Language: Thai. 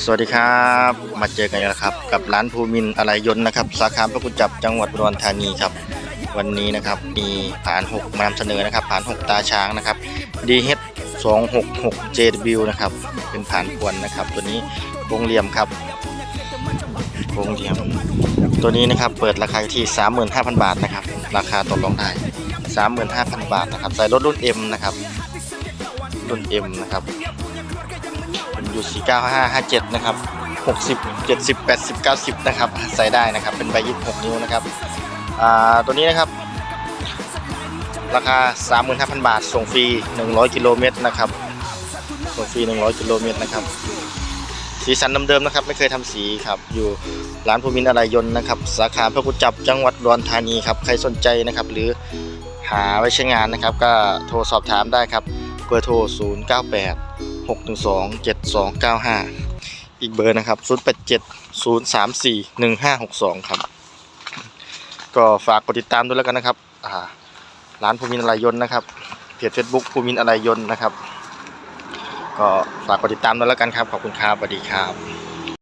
สวัสดีครับ มาเจอกันแล้วครับกับร้านภูมินอะไรยนต์นะครับ สาขาพระกุญจับจังหวัดอุดรธานีครับ วันนี้นะครับมีผ่าน6มานำเสนอนะครับผ่าน6ตาช้างนะครับ DH 266 JW นะครับ เป็นผ่านควนนะครับ ตัวนี้วงเหลี่ยมครับวงเหลี่ยม ตัวนี้นะครับเปิดราคาที่ 35,000 บาทนะครับ ราคาตกลงได้ 35,000 บาทนะครับใส่รถรุ่น M นะครับรุ่น M นะครับ อยู่49557นะครับ60 70 80 90นะครับใส่ได้นะครับเป็นใบ26นิ้วนะครับอ่าตัวนี้นะครับ ราคา35,000บาท ส่งฟรี100กิโลเมตรนะครับส่งฟรี100กิโลเมตรนะครับสีสันเดิมๆนะครับไม่เคยทำสีครับอยู่ร้านภูมินอะไรยนต์นะครับสาขาพระกุจับจังหวัดอุดรธานีครับใครสนใจนะครับหรือหาไว้ใช้งานนะครับ ก็โทรสอบถามได้ครับเบอร์โทร 098 612 7295 อีกเบอร์นะครับ 087 034 1562 ครับ ก็ฝากกดติดตามด้วยแล้วกันนะครับร้านภูมินอะไรยน์นะครับเพจ Facebook ภูมินอะไรยน์นะครับ ก็ฝากกดติดตามด้วยแล้วกันครับ ขอบคุณครับสวัสดีครับ